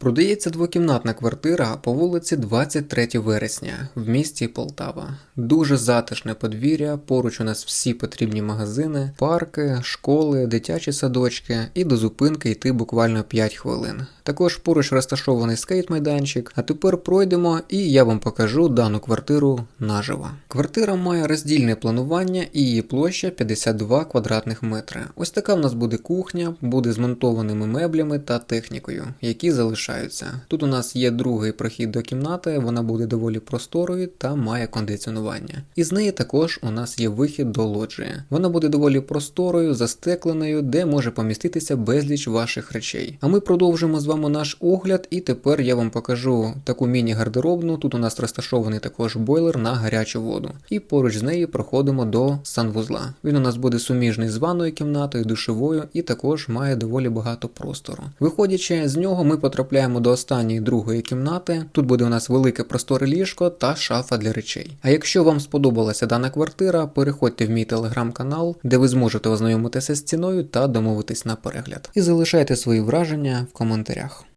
Продається двокімнатна квартира по вулиці 23 вересня в місті Полтава. Дуже затишне подвір'я, поруч у нас всі потрібні магазини, парки, школи, дитячі садочки і до зупинки йти буквально 5 хвилин. Також поруч розташований скейт-майданчик. А тепер пройдемо і я вам покажу дану квартиру наживо. Квартира має роздільне планування і її площа 52 квадратних метри. Ось така в нас буде кухня, буде з монтованими меблями та технікою, які залишаються. Тут у нас є другий прохід до кімнати, вона буде доволі просторою та має кондиціонування. І з неї також у нас є вихід до лоджії. Вона буде доволі просторою, застекленою, де може поміститися безліч ваших речей. А ми продовжимо з вами наш огляд, і тепер я вам покажу таку міні-гардеробну. Тут у нас розташований також бойлер на гарячу воду. І поруч з нею проходимо до санвузла. Він у нас буде суміжний з ванною кімнатою, душовою і також має доволі багато простору. Виходячи з нього, ми потрапляємо до останньої другої кімнати. Тут буде у нас велике просторе ліжко та шафа для речей. А якщо вам сподобалася дана квартира, переходьте в мій телеграм-канал, де ви зможете ознайомитися з ціною та домовитись на перегляд. І залишайте свої враження в коментарях.